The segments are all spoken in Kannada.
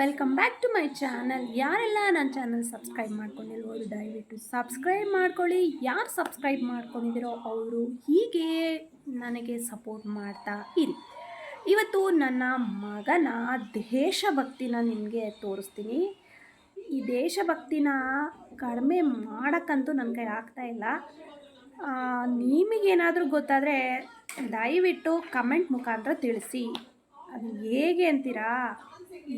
Welcome back to my channel ಯಾರೆಲ್ಲ ನನ್ನ ಚಾನಲ್ ಸಬ್ಸ್ಕ್ರೈಬ್ ಮಾಡ್ಕೊಂಡಿಲ್ವೋ ದಯವಿಟ್ಟು ಸಬ್ಸ್ಕ್ರೈಬ್ ಮಾಡ್ಕೊಳ್ಳಿ. ಯಾರು ಸಬ್ಸ್ಕ್ರೈಬ್ ಮಾಡ್ಕೊಂಡಿದ್ದೀರೋ ಅವರು ಹೀಗೆ ನನಗೆ ಸಪೋರ್ಟ್ ಮಾಡ್ತಾ ಇರಿ. ಇವತ್ತು ನನ್ನ ಮಗನ ದೇಶಭಕ್ತಿನ ನಿಮಗೆ ತೋರಿಸ್ತೀನಿ. ಈ ದೇಶಭಕ್ತಿನ ಕಡಿಮೆ ಮಾಡೋಕ್ಕಂತೂ ನನ್ನ ಕೈ ಇಲ್ಲ. ನಿಮಗೇನಾದರೂ ಗೊತ್ತಾದರೆ ದಯವಿಟ್ಟು ಕಮೆಂಟ್ ಮುಖಾಂತರ ತಿಳಿಸಿ. ಅದು ಹೇಗೆ ಅಂತೀರಾ?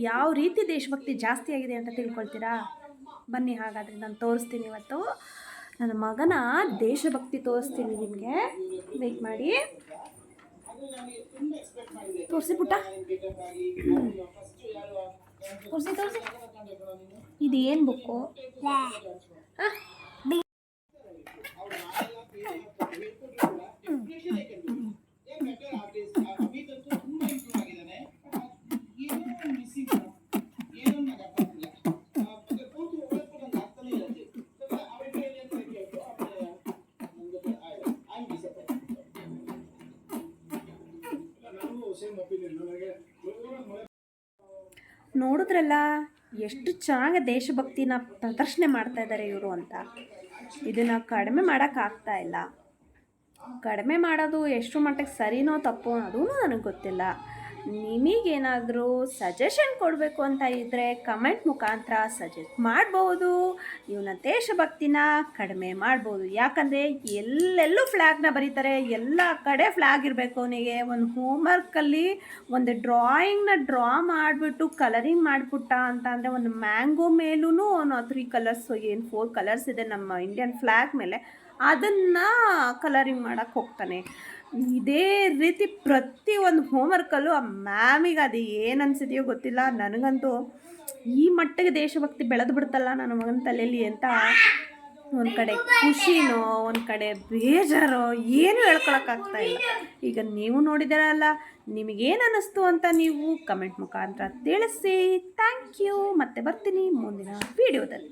ಯಾವ ರೀತಿ ದೇಶಭಕ್ತಿ ಜಾಸ್ತಿ ಆಗಿದೆ ಅಂತ ತಿಳ್ಕೊಳ್ತೀರಾ? ಬನ್ನಿ, ಹಾಗಾದರೆ ನಾನು ತೋರಿಸ್ತೀನಿ ಇವತ್ತು. ನನ್ನ ಮಗನ ದೇಶಭಕ್ತಿ ತೋರಿಸ್ತೀನಿ ನಿಮಗೆ. ವೇಟ್ ಮಾಡಿ. ತೋರಿಸಿ ಪುಟ್ಟ. ತೋರಿಸಿ ತೋರಿಸಿ. ಇದು ಏನು ಬುಕ್ಕು? ಹಾಂ? ನೋಡಿದ್ರಲ್ಲ, ಎಷ್ಟು ಚೆನ್ನಾಗಿ ದೇಶಭಕ್ತಿನ ಪ್ರದರ್ಶನೆ ಮಾಡ್ತಾ ಇದ್ದಾರೆ ಇವರು ಅಂತ. ಇದನ್ನು ಕಡಿಮೆ ಮಾಡೋಕ್ಕಾಗ್ತಾ ಇಲ್ಲ. ಕಡಿಮೆ ಮಾಡೋದು ಎಷ್ಟು ಮಟ್ಟಿಗೆ ಸರಿನೋ ತಪ್ಪೋ ಅದೂ ನನಗೆ ಗೊತ್ತಿಲ್ಲ. ನಿಮಗೇನಾದರೂ ಸಜೆಷನ್ ಕೊಡಬೇಕು ಅಂತ ಇದ್ದರೆ ಕಮೆಂಟ್ ಮುಖಾಂತರ ಸಜೆಸ್ಟ್ ಮಾಡ್ಬೋದು. ಇವನ ದೇಶಭಕ್ತಿನ ಕಡಿಮೆ ಮಾಡ್ಬೋದು. ಯಾಕಂದರೆ ಎಲ್ಲೆಲ್ಲೂ ಫ್ಲ್ಯಾಗ್ನ ಬರೀತಾರೆ. ಎಲ್ಲ ಕಡೆ ಫ್ಲ್ಯಾಗ್ ಇರಬೇಕು ಅವನಿಗೆ. ಒಂದು ಹೋಮ್ವರ್ಕಲ್ಲಿ ಒಂದು ಡ್ರಾಯಿಂಗ್ನ ಡ್ರಾ ಮಾಡಿಬಿಟ್ಟು ಕಲರಿಂಗ್ ಮಾಡಿಬಿಟ್ಟ ಅಂತ ಅಂದರೆ ಒಂದು ಮ್ಯಾಂಗೋ ಮೇಲೂ ಅವನು ತ್ರೀ ಕಲರ್ಸ್ ಏನು ಫೋರ್ ಕಲರ್ಸ್ ಇದೆ ನಮ್ಮ ಇಂಡಿಯನ್ ಫ್ಲ್ಯಾಗ್ ಮೇಲೆ. ಅದನ್ನು ಕಲರಿಂಗ್ ಮಾಡೋಕ್ಕೆ ಹೋಗ್ತಾನೆ. ಇದೇ ರೀತಿ ಪ್ರತಿ ಒಂದು ಹೋಮ್ವರ್ಕಲ್ಲೂ ಆ ಮ್ಯಾಮಿಗೆ ಅದು ಏನು ಅನಿಸಿದೆಯೋ ಗೊತ್ತಿಲ್ಲ. ನನಗಂತೂ ಈ ಮಟ್ಟಿಗೆ ದೇಶಭಕ್ತಿ ಬೆಳೆದು ಬಿಡ್ತಲ್ಲ ನನ್ನ ಮಗನ ತಲೆಯಲ್ಲಿ ಅಂತ ಒಂದು ಕಡೆ ಖುಷಿನೋ, ಒಂದು ಕಡೆ ಬೇಜಾರೋ ಏನು ಹೇಳ್ಕೊಳಕ್ಕಾಗ್ತಾ ಇಲ್ಲ. ಈಗ ನೀವು ನೋಡಿದಾರಲ್ಲ, ನಿಮಗೇನು ಅನ್ನಿಸ್ತು ಅಂತ ನೀವು ಕಮೆಂಟ್ ಮುಖಾಂತರ ತಿಳಿಸಿ. ಥ್ಯಾಂಕ್ ಯು ಮತ್ತೆ ಬರ್ತೀನಿ ಮುಂದಿನ ವಿಡಿಯೋದಲ್ಲಿ